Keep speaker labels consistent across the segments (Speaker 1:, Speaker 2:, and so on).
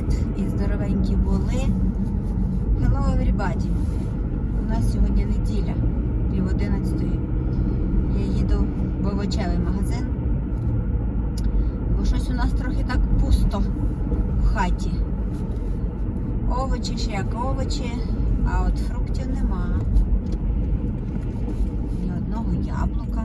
Speaker 1: привіт! І здоровенькі були. Hello everybody! У нас сьогодні неділя, пів одинадцятої. Я їду в овочевий магазин. Бо щось у нас трохи так пусто в хаті. Овочі ще як овочі, а от фруктів нема. Ні одного яблука,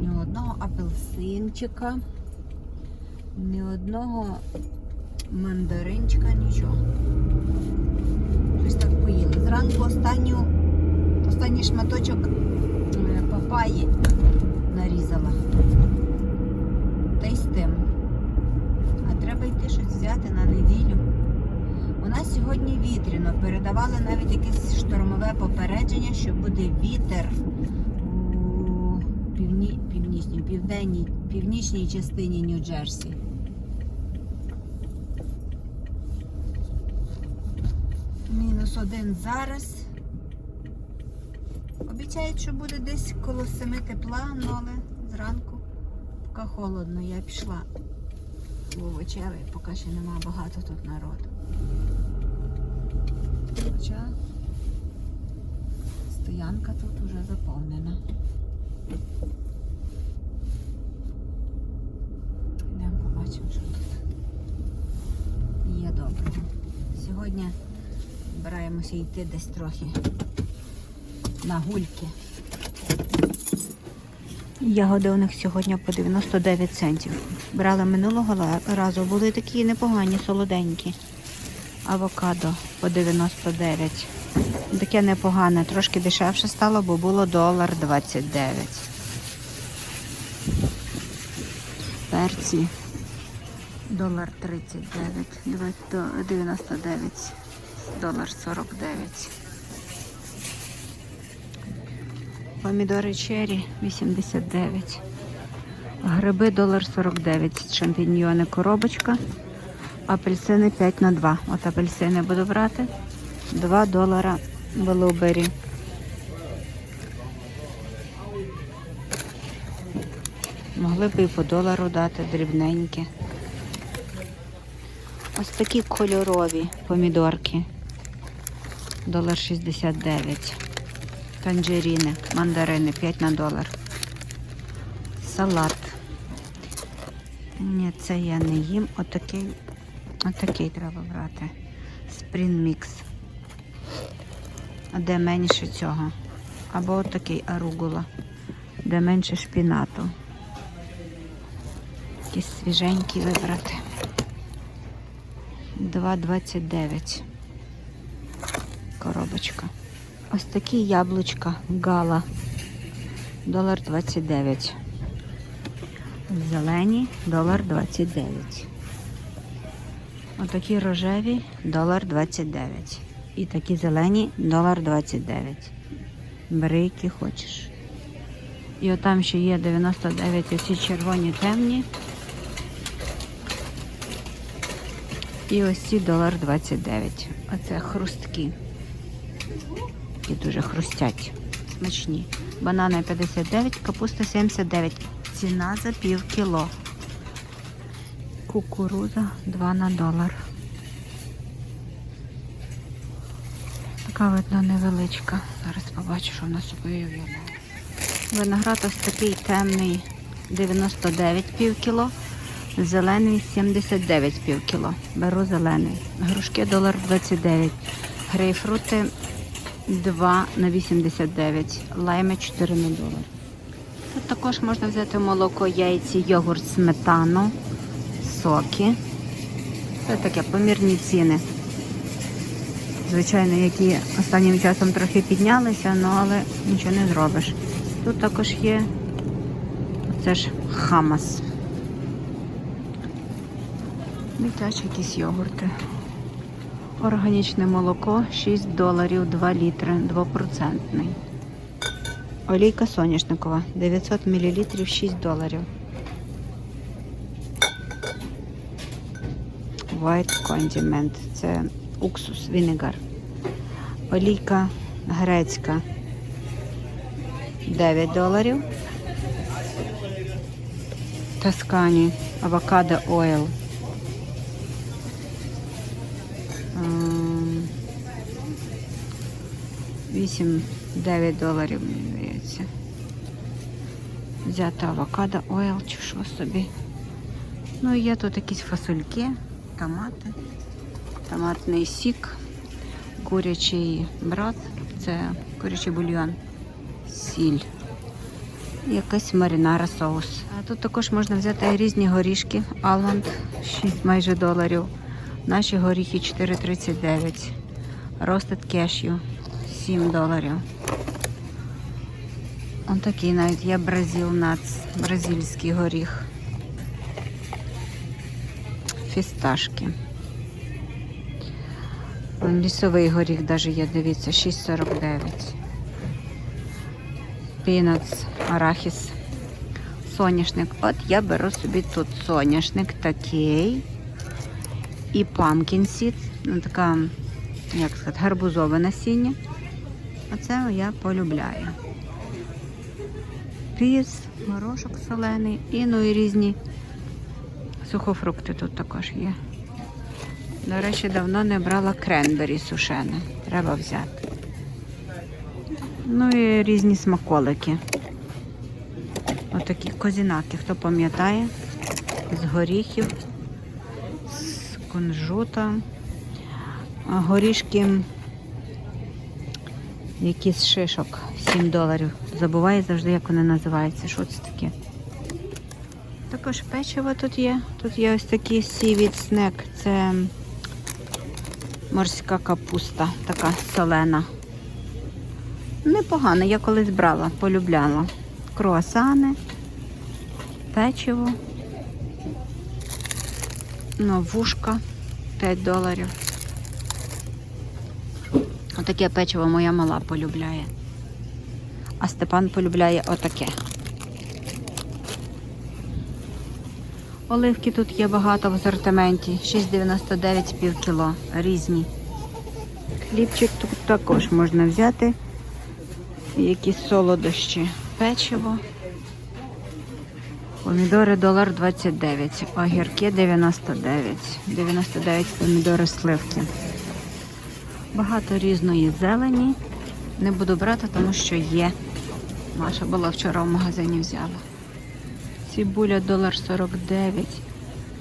Speaker 1: ні одного апельсинчика. Ні одного мандаринчика, нічого. Щось так поїли. Зранку останню, останній шматочок е, папаї нарізала. Та й з тим. А треба йти щось взяти на неділю. У нас сьогодні вітряно. Передавали навіть якесь штормове попередження, що буде вітер у півні... північній, південній, північній частині Нью-Джерсі. Мінус один зараз. Обіцяють, що буде десь коло 7 тепла, але зранку поки холодно. Я пішла в овочевий, поки ще нема багато тут народу. Хоча стоянка тут вже заповнена. Йдемо побачимо, що тут є доброго. Сьогодні збираємося йти десь трохи на гульки. Ягоди у них сьогодні по 99 центів. Брали минулого разу, були такі непогані, солоденькі. Авокадо по 99. Таке непогане, трошки дешевше стало, бо було долар 29. Перці долар 39, 99, долар 49. Помідори черрі 89. Гриби долар 49. Шампіньйони коробочка. Апельсини 5 на 2. От апельсини буду брати. 2 долара белубері. Могли б і по долару дати дрібненькі. Ось такі кольорові помідорки. Долар 69. Танжеріни, мандарини 5 на долар. Салат. Ні, це я не їм. Отакий, отакий треба брати. Спрін мікс. А де менше цього? Або отакий аругула, де менше шпінату. Якісь свіженькі вибрати. 2,29 коробочка. Ось такі яблучка гала. Долар 29. Зелені долар 29. Отакі рожеві долар 29. І такі зелені долар 29. Бери, які хочеш. І отам ще є 99 оці червоні темні. І ось ці долар 29. Оце хрусткі. І дуже хрустять. Смачні. Банани 59, капуста 79. Ціна за пів кіло. Кукуруза 2 на долар. Така видно невеличка. Зараз побачу, що в нас виявляє. Виноград ось такий темний 99 пів кіло. Зелений 79 пів кіло. Беру зелений. Грушки долар 29. Грейпфрути 2 на 89. Лайми 4 на долар. Тут також можна взяти молоко, яйці, йогурт, сметану, соки. Це таке помірні ціни. Звичайно, які останнім часом трохи піднялися, ну але нічого не зробиш. Тут також є це ж хамас. Дитячі якісь йогурти. Органічне молоко 6 доларів 2 літри, 2%. Олійка соняшникова 900 мл 6 доларів. White Condiment. Це уксус, вінегар. Олійка грецька 9 доларів. Таскані авокадо ойл 8-9 доларів, мені здається. Взяти авокадо, ойл чи що собі. Ну і є тут якісь фасольки, томати, томатний сік, курячий брат, це курячий бульйон, сіль, якась маринара соус. А тут також можна взяти різні горішки, алмонд 6 майже доларів. Наші горіхи 4,39. Ростед кешю 7 доларів. Он такий навіть є бразил нац, бразильський горіх. Фісташки. Лісовий горіх даже є, дивіться, 6,49. Пінац, арахіс, соняшник. От я беру собі тут соняшник такий. І pumpkin seed, ну така, як сказати, гарбузове насіння. Оце я полюбляю. Різ, горошок солений і ну і різні сухофрукти тут також є. До речі, давно не брала кренбері сушене. Треба взяти. Ну і різні смаколики. Отакі козінаки, хто пам'ятає, з горіхів, з кунжута, горішки, які з шишок, 7 доларів. Забуваю завжди, як вони називаються. Що це таке? Також печиво тут є. Тут є ось такий сівіт снек. Це морська капуста, така солена. Непогано, я колись брала, полюбляла. Круасани, печиво, ну, вушка 5 доларів. Отаке печиво моя мала полюбляє. А Степан полюбляє отаке. Оливки тут є багато в асортименті. 6,99 пів кіло. Різні. Хлібчик тут також можна взяти. Якісь солодощі. Печиво. Помідори долар 29, огірки 99. 99 помідори сливки. Багато різної зелені. Не буду брати, тому що є. Маша була вчора в магазині взяла. Цибуля долар 49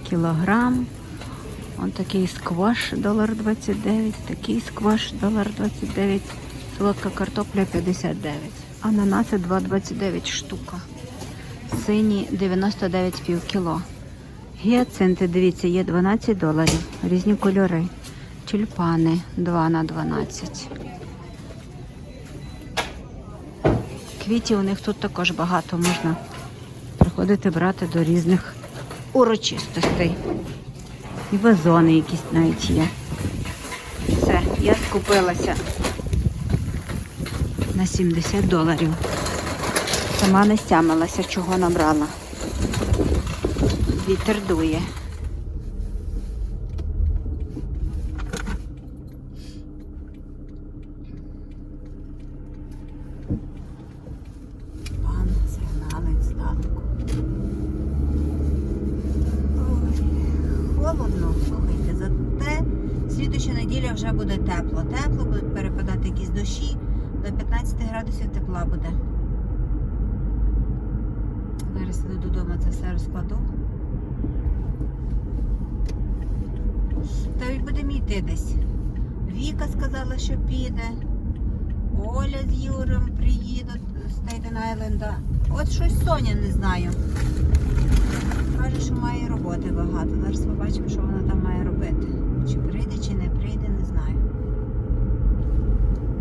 Speaker 1: кілограм. Он такий скваш долар 29, такий скваш долар 29, солодка картопля 59. Ананаси 2,29 штука. Сині 99 пів кіло. Гіацинти, дивіться, є 12 доларів. Різні кольори. Тюльпани 2 на 12. Квітів у них тут також багато можна приходити брати до різних урочистостей. І вазони якісь навіть є. Все, я скупилася на 70 доларів. Сама не стямилася, чого набрала. Вітер дує. Холодно, слухайте, зате слідуща неділя вже буде тепло. Тепло, будуть перепадати якісь дощі, до 15 градусів тепла буде. Зараз іду додому, це все розкладу. Та й будемо йти десь. Віка сказала, що піде. Оля з Юром приїдуть з Тайден Айленда. От щось Соня не знаю. Каже, що має роботи багато. Зараз побачимо, що вона там має робити. Чи прийде, чи не прийде, не знаю.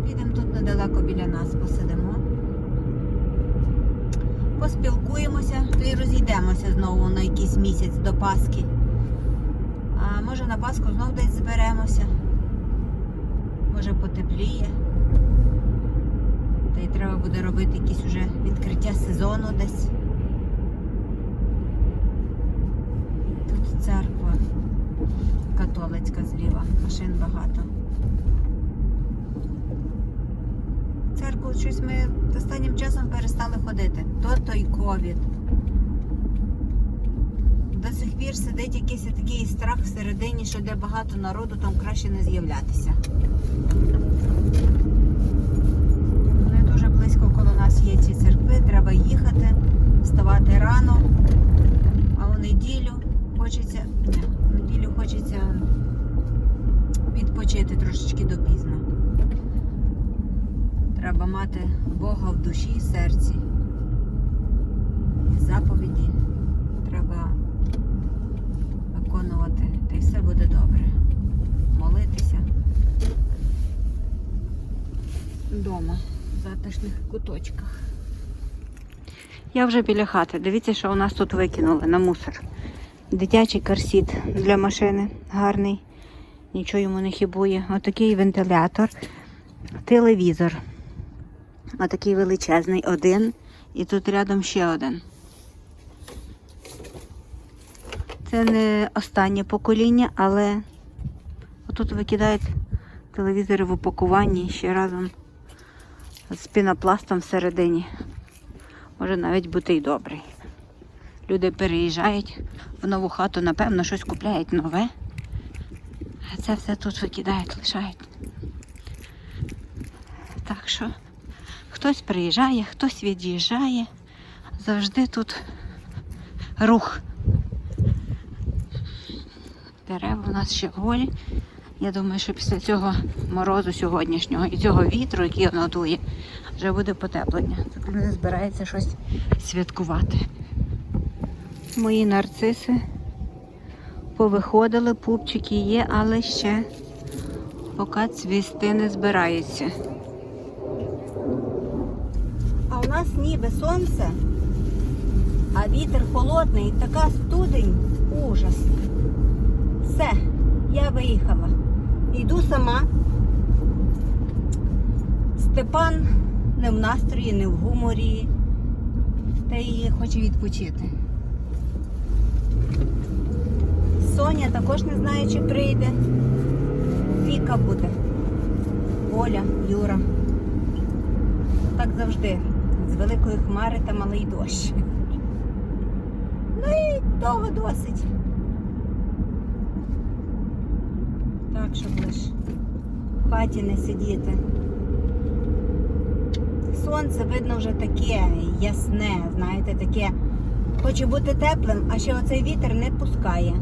Speaker 1: Підемо тут недалеко біля нас, посидимо. Поспілкуємося, то й розійдемося знову на якийсь місяць до Пасхи. А може на Пасху знов десь зберемося. Може потепліє. Та й треба буде робити якісь уже відкриття сезону десь. Церква католицька зліва, машин багато. Церкву щось ми останнім часом перестали ходити. То той ковід. До сих пір сидить якийсь такий страх всередині, що де багато народу, там краще не з'являтися. Не дуже близько коло нас є ці церкви, треба їхати, вставати рано. А у неділю хочеться. В неділю хочеться відпочити трошечки допізно. Треба мати Бога в душі і серці. Заповіді треба виконувати, та й все буде добре. Молитися вдома, в затишних куточках. Я вже біля хати. Дивіться, що у нас тут викинули на мусор. Дитячий карсіт для машини гарний. Нічого йому не хібує. Отакий вентилятор, телевізор. Отакий величезний один. І тут рядом ще один. Це не останнє покоління, але отут викидають телевізори в упакуванні ще разом з пінопластом всередині. Може навіть бути й добрий. Люди переїжджають в нову хату, напевно, щось купляють нове. А це все тут викидають, лишають. Так що хтось приїжджає, хтось від'їжджає. Завжди тут рух. Дерева у нас ще голі. Я думаю, що після цього морозу сьогоднішнього і цього вітру, який воно дує, вже буде потеплення. Тут люди збираються щось святкувати. Мої нарциси повиходили, пупчики є, але ще поки цвісти не збираються. А у нас ніби сонце, а вітер холодний, така студень, ужас. Все, я виїхала. Йду сама. Степан не в настрої, не в гуморі. Та й хоче відпочити. Соня також не знає, чи прийде. Віка буде. Оля, Юра. Так завжди. З великої хмари та малий дощ. Ну і того досить. Так, щоб лиш в хаті не сидіти. Сонце видно вже таке ясне, знаєте, таке. Хоче бути теплим, а ще оцей вітер не пускає.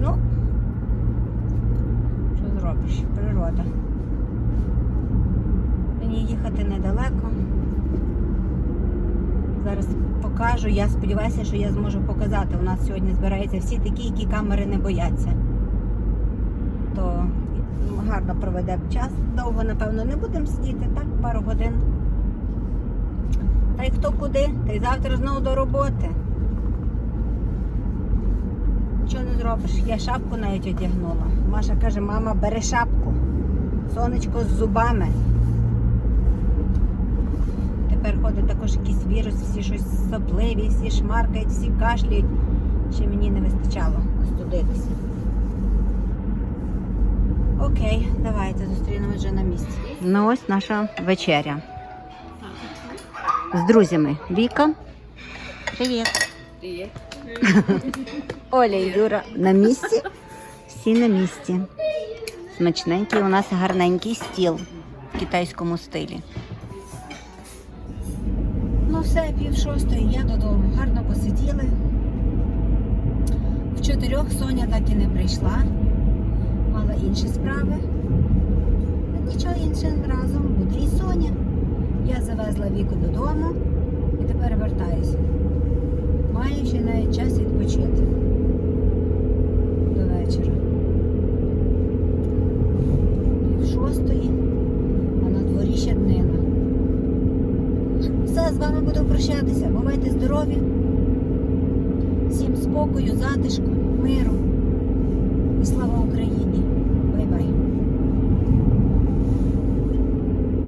Speaker 1: Ну, що зробиш? Природа. Мені їхати недалеко. Зараз покажу. Я сподіваюся, що я зможу показати. У нас сьогодні збираються всі такі, які камери не бояться. То гарно проведемо час. Довго, напевно, не будемо сидіти, так, пару годин. Та й хто куди, та й завтра знову до роботи. Нічого не зробиш. Я шапку навіть одягнула. Маша каже, мама, бери шапку. Сонечко з зубами. Тепер ходить також якийсь вірус, всі щось сопливі, всі шмаркають, всі кашляють. Ще мені не вистачало остудитися. Окей, давайте зустрінемось вже на місці. Ну ось наша вечеря. З друзями. Віка. Привіт.
Speaker 2: Привіт.
Speaker 1: Оля і Юра на місці. Всі на місці. Смачненький у нас гарненький стіл в китайському стилі. Ну все, пів шостої, я додому. Гарно посиділи. В чотирьох Соня так і не прийшла. Мала інші справи. Нічого іншим разом буде і Соня. Я завезла віку додому і тепер вертаюся. Маю ще навіть час відпочити до вечора. Пів шостої, а на дворі ще днина. Все, з вами буду прощатися. Бувайте здорові. Всім спокою, затишку,